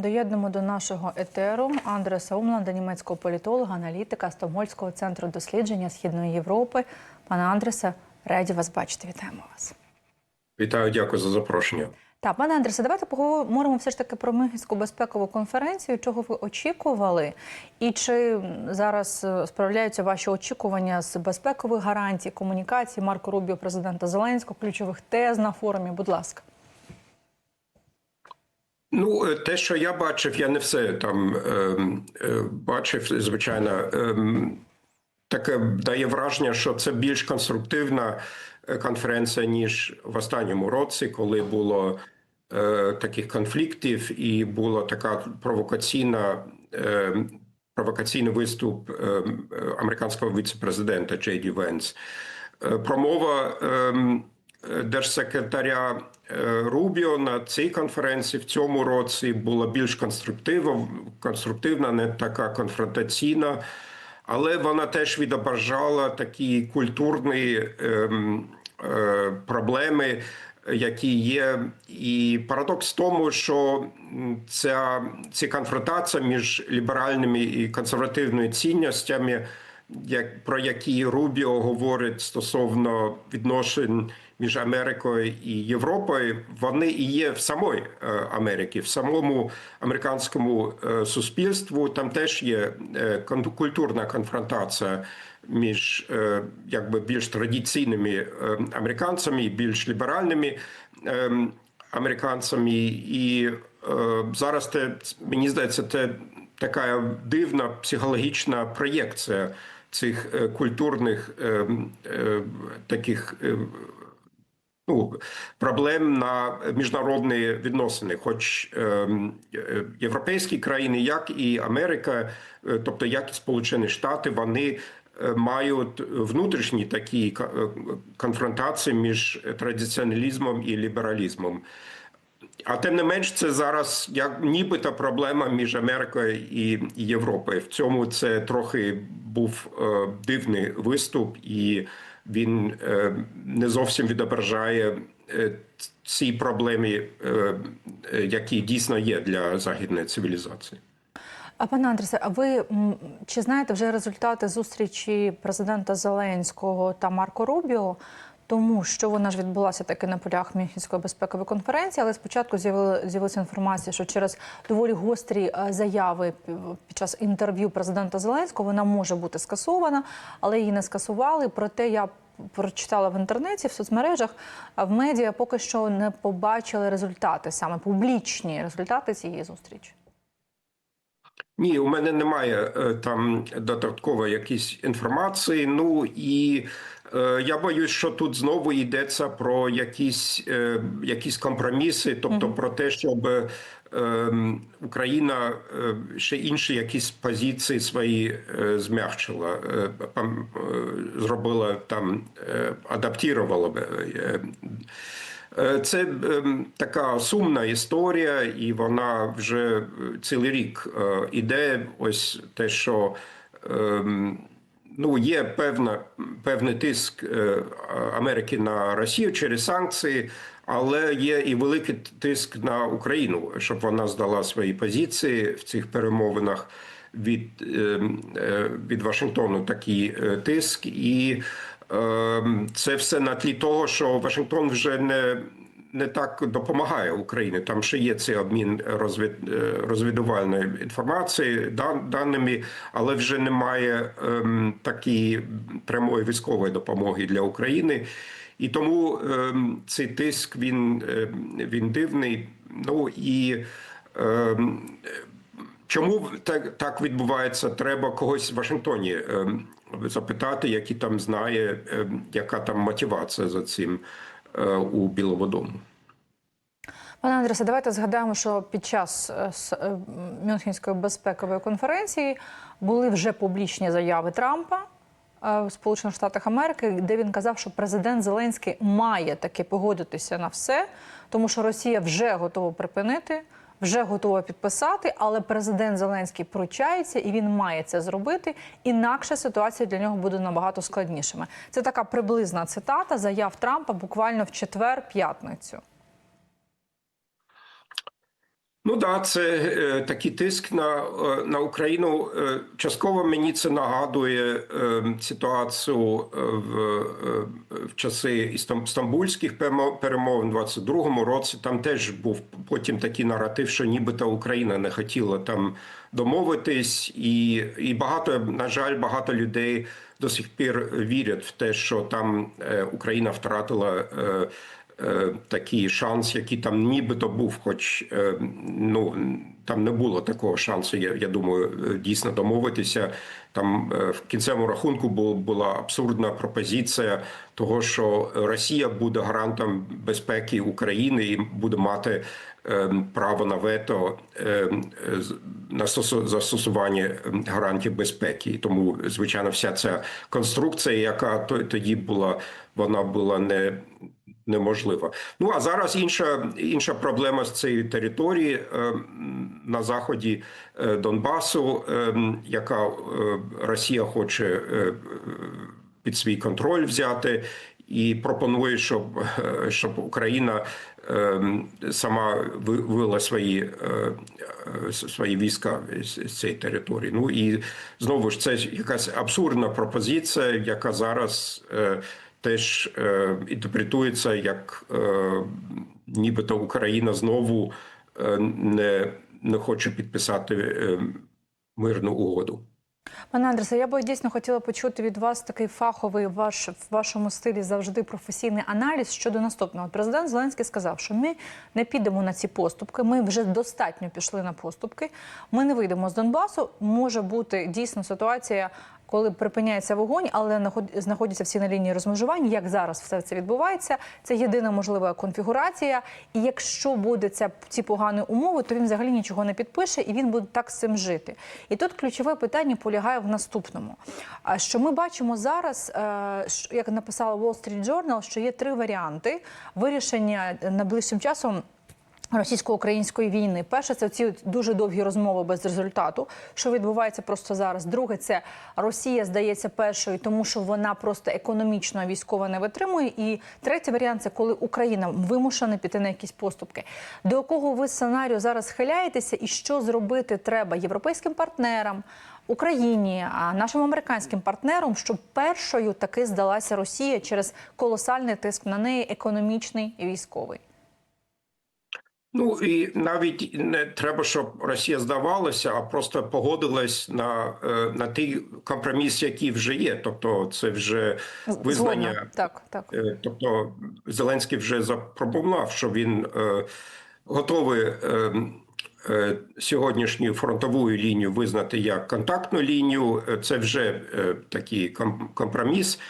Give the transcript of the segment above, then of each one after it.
Доєднемо до нашого етеру Андреса Умланда, німецького політолога, аналітика Стокгольмського центру дослідження Східної Європи. Пане Андресе, раді вас бачити. Вітаємо вас. Вітаю, дякую за запрошення. Так, пане Андресе, давайте поговоримо все ж таки про Мюнхенську безпекову конференцію. Чого ви очікували? І чи зараз е, справляються ваші очікування з безпекових гарантій, комунікацій Марко Рубіо, президента Зеленського, ключових тез на форумі? Будь ласка. Ну, е, те, що я бачив, я не все там е, е, бачив, звичайно. Е, таке дає враження, що це більш конструктивна е, конференція, ніж в останньому році, коли було е, таких конфліктів, і була така провокаційна. Е, Провокаційний виступ е, американського віцепрезидента Джей Ді Венс. Е, Промова е, держсекретаря е, Рубіо на цій конференції в цьому році була більш конструктивна, не така конфронтаційна, але вона теж відображала такі культурні ем, е, проблеми, які є. І парадокс в тому, що ця, ця конфронтація між ліберальними і консервативними цінностями, як, про які Рубіо говорить стосовно відношень між Америкою і Європою, вони і є в самої е, Америці, в самому американському е, суспільству. Там теж є е, культурна конфронтація між якби більш традиційними американцями більш ліберальними американцями. І зараз те мені здається, це така дивна психологічна проєкція цих культурних таких. Ну, проблем на міжнародні відносини, хоч е, європейські країни, як і Америка, е, тобто як і Сполучені Штати, вони е, мають внутрішні такі е, конфронтації між традиціоналізмом і лібералізмом. А тим не менш, це зараз як нібито проблема між Америкою і Європою. В цьому це трохи був дивний виступ, і він е, не зовсім відображає е, ці проблеми, е, які дійсно є для західної цивілізації. А пане Андресе, а ви чи знаєте вже результати зустрічі президента Зеленського та Марко Рубіо? Тому що вона ж відбулася таки на полях Мюнхенської безпекової конференції, але спочатку з'явилася інформація, що через доволі гострі е, заяви під час інтерв'ю президента Зеленського вона може бути скасована, але її не скасували. Проте я прочитала в інтернеті, в соцмережах, в медіа поки що не побачили результати, саме публічні результати цієї зустрічі. Ні, у мене немає е, там додаткової якісь інформації. Ну і я боюсь, що тут знову йдеться про якісь, е, якісь компроміси, тобто про те, щоб е, Україна е, ще інші якісь позиції свої е, змягчила, е, е, зробила там, е, адаптувала. б, е, Е, Це така сумна історія, і вона вже е, цілий рік е, іде. Ось те, що ну, є певна, певний тиск е, Америки на Росію через санкції, але є і великий тиск на Україну, щоб вона здала свої позиції в цих перемовинах. Від, ем, е, від Вашингтону такий е, тиск, і Ем, Це все на тлі того, що Вашингтон вже не не так допомагає Україні. Там ще є цей обмін розвід, е, розвідувальної інформації, дан- даними, але вже немає ем, такої прямої військової допомоги для України. І тому ем, цей тиск він, ем, він дивний. Ну і ем, Чому так, так відбувається? Треба когось в Вашингтоні ем, запитати, який там знає, ем, яка там мотивація за цим е, у Білому дому. Пане Андресе, давайте згадаємо, що під час е, е, Мюнхенської безпекової конференції були вже публічні заяви Трампа е, в Сполучених Штатах Америки, де він казав, що президент Зеленський має таки погодитися на все, тому що Росія вже готова припинити. Вже готова підписати, але президент Зеленський пручається і він має це зробити. Інакше ситуація для нього буде набагато складнішими. Це така приблизна цитата заяв Трампа буквально в четвер-п'ятницю. Ну да, це е, такий тиск на, е, на Україну. Е, частково мені це нагадує е, ситуацію е, в, е, в часи істам- стамбульських перемо- перемовин у 22-му році. Там теж був потім такий наратив, що нібито Україна не хотіла там домовитись, і, і багато, на жаль, багато людей до сих пір вірять в те, що там е, Україна втратила. Е, такий шанс, який там нібито був, хоч е, ну там не було такого шансу. Я, я думаю, е, дійсно домовитися. Там в кінцевому рахунку була абсурдна пропозиція того, що Росія буде гарантом безпеки України і буде мати право на вето на застосування гарантів безпеки. Тому, звичайно, вся ця конструкція, яка то- тоді була, вона була не неможливо. Ну а зараз інша інша проблема з цієї території е, на заході е, Донбасу, е, яка Росія хоче під свій контроль взяти. І пропонує, щоб, щоб Україна сама вивела свої, свої війська з цієї території. Ну і знову ж це якась абсурдна пропозиція, яка зараз теж е, інтерпретується як е, нібито Україна знову е, не, не хоче підписати е, мирну угоду. Пане Андресе, я би дійсно хотіла почути від вас такий фаховий ваш в вашому стилі завжди професійний аналіз щодо наступного. Президент Зеленський сказав, що ми не підемо на ці поступки. Ми вже достатньо пішли на поступки. Ми не вийдемо з Донбасу. Може бути дійсно ситуація. Коли припиняється вогонь, але знаходяться всі на лінії розмежування, як зараз все це відбувається, це єдина можлива конфігурація. І якщо буде ця ці погані умови, то він взагалі нічого не підпише і він буде так з цим жити. І тут ключове питання полягає в наступному: що ми бачимо зараз, е, як написала Wall Street Journal, що є три варіанти вирішення найближчим часом. Російсько-української війни. Перше, це ці дуже довгі розмови без результату, що відбувається просто зараз. Друге, це Росія здається першою, тому що вона просто економічно військово не витримує. І третій варіант це коли Україна вимушена піти на якісь поступки. До якого ви сценарію зараз схиляєтеся, і що зробити треба європейським партнерам? Україні, а нашим американським партнерам, щоб першою таки здалася Росія через колосальний тиск на неї, економічний і військовий. Ну і навіть не треба, щоб Росія здавалася, а просто погодилась на, е, на той компроміс, який вже є. Тобто, це вже визнання. Згодна. Так, так. Е, Тобто Зеленський вже запропонував, що він е, готовий е, е, сьогоднішню фронтову лінію визнати як контактну лінію. Це вже е, такий ком- компроміс.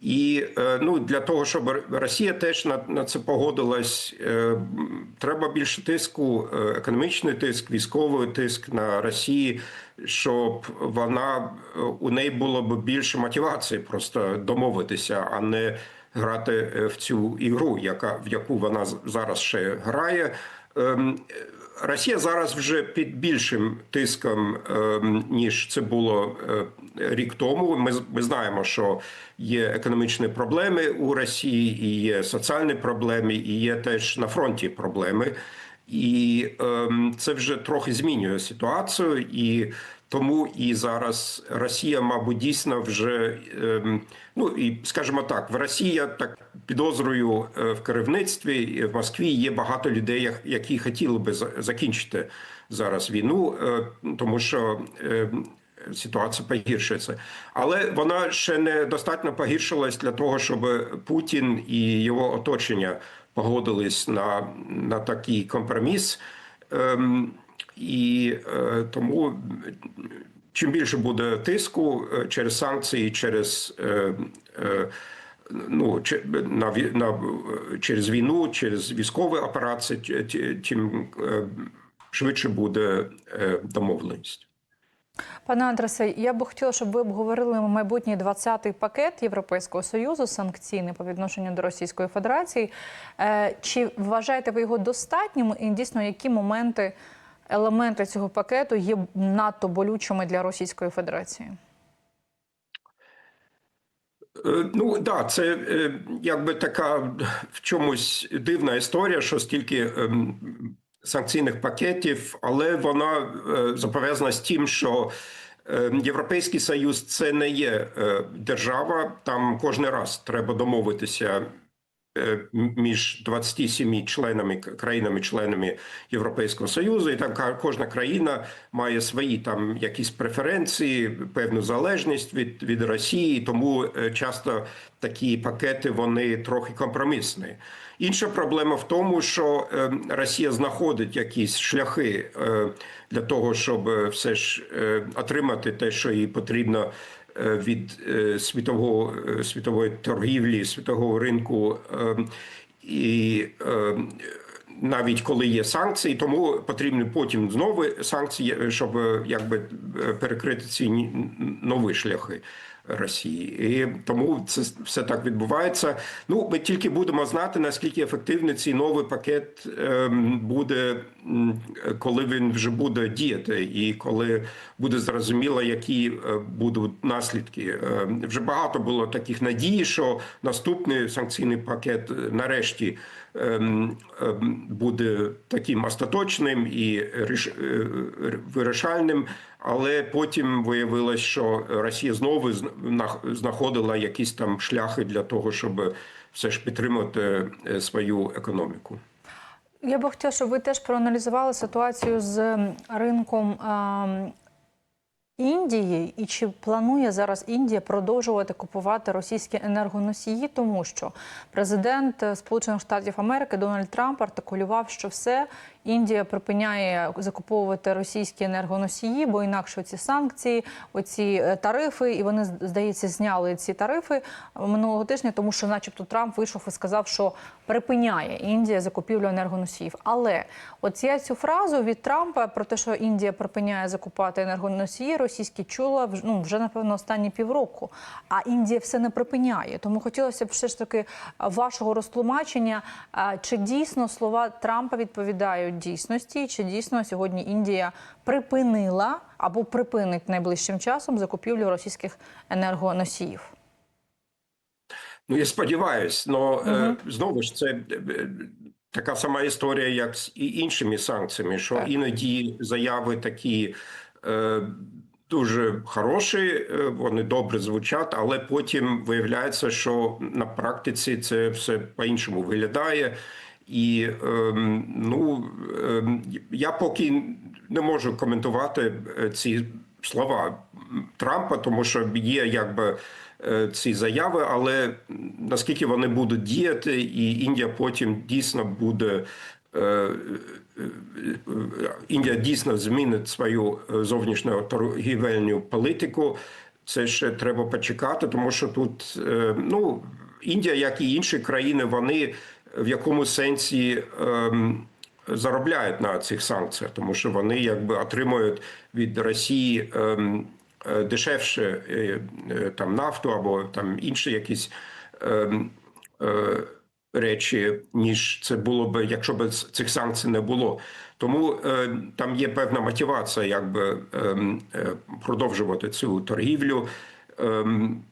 І е, ну для того, щоб Росія теж на, на це погодилась, е, треба більше тиску, е, економічний тиск, військовий тиск на Росії, щоб вона у неї було б більше мотивації просто домовитися, а не грати в цю ігру, яка в яку вона зараз ще грає. Росія зараз вже під більшим тиском, ем, ніж це було е, рік тому. Ми, ми знаємо, що є економічні проблеми у Росії, і є соціальні проблеми, і є теж на фронті проблеми. І ем, це вже трохи змінює ситуацію, і тому і зараз Росія, мабуть, дійсно вже ем, ну і скажімо так, в Росії так підозрюю е, в керівництві в Москві є багато людей, які хотіли би закінчити зараз війну, е, тому що. е, Ситуація погіршується, але вона ще не достатньо погіршилась для того, щоб Путін і його оточення погодились на, на такий компроміс. Ем, і е, тому чим більше буде тиску е, через санкції, через е, е, ну, на, на, е, через війну, через військові операції, тим е, швидше буде е, домовленість. Пане Андресе, я би хотіла, щоб ви обговорили майбутній 20-й пакет Європейського союзу санкційний по відношенню до Російської Федерації. Е, Чи вважаєте ви його достатнім? І дійсно, які моменти, елементи цього пакету є надто болючими для Російської Федерації? Е, Ну да, це е, якби така в чомусь дивна історія, що стільки ем, санкційних пакетів, але вона е, зобов'язана з тим, що е, Європейський Союз це не є держава. Там кожен раз треба домовитися між 27 членами країнами-членами Європейського Союзу, і там кожна країна має свої там якісь преференції, певну залежність від, від Росії, тому е, часто такі пакети вони трохи компромісні. Інша проблема в тому, що е, Росія знаходить якісь шляхи е, для того, щоб е, все ж е, отримати те, що їй потрібно е, від е, світового е, світової торгівлі, світового ринку. е, І е, навіть коли є санкції, тому потрібні потім знову санкції, щоб е, якби е, перекрити ці нові шляхи. Росії, і тому це все так відбувається. Ну, ми тільки будемо знати наскільки ефективний цей новий пакет ем, буде, коли він вже буде діяти, і коли буде зрозуміло, які е, будуть наслідки. Е, Вже багато було таких надій, що наступний санкційний пакет е, нарешті буде таким остаточним і е, вирішальним. Але потім виявилось, що Росія знову знаходила якісь там шляхи для того, щоб все ж підтримати е, свою економіку. Я би хотіла, щоб ви теж проаналізували ситуацію з ринком ем, Індії і чи планує зараз Індія продовжувати купувати російські енергоносії, тому що президент е, Сполучених Штатів Америки Дональд Трамп артикулював, що все Індія припиняє закуповувати російські енергоносії, бо інакше ці санкції, оці е, тарифи, і вони здається зняли ці тарифи минулого тижня, тому що, начебто, Трамп вийшов і сказав, що припиняє Індія закупівлю енергоносіїв. Але от я цю фразу від Трампа про те, що Індія припиняє закупати енергоносії, російські чула ну, вже напевно останні півроку. А Індія все не припиняє. Тому хотілося б все ж таки вашого розтлумачення, чи дійсно слова Трампа відповідають дійсності, чи дійсно сьогодні Індія припинила або припинить найближчим часом закупівлю російських енергоносіїв. Ну, я сподіваюся, але знову ж це е, е, така сама історія, як з і іншими санкціями, що Так. іноді заяви такі е, дуже хороші, е, вони добре звучать, але потім виявляється, що на практиці це все по-іншому виглядає. І ем, ну ем, я поки не можу коментувати е, ці слова Трампа, тому що є якби е, ці заяви, але наскільки вони будуть діяти, і Індія потім дійсно буде. Е, е, е, Індія дійсно змінить свою зовнішню торгівельну політику. Це ще треба почекати, тому що тут ну Індія, як і інші країни, вони в якому сенсі ем, заробляють на цих санкціях, тому що вони якби отримують від Росії ем, дешевше там нафту або там інші якісь ем, речі, ніж це було б, якщо б цих санкцій не було. Тому е, там є певна мотивація, якби ем, е, продовжувати цю торгівлю. Ем,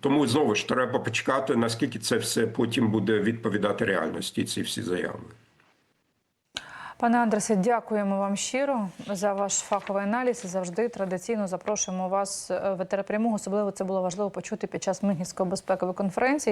тому знову ж треба почекати, наскільки це все потім буде відповідати реальності, ці всі заяви. Пане Андресе, дякуємо вам щиро за ваш фаховий аналіз. Завжди традиційно запрошуємо вас е, в етеропряму. Особливо це було важливо почути під час Мюнхенської безпекової конференції.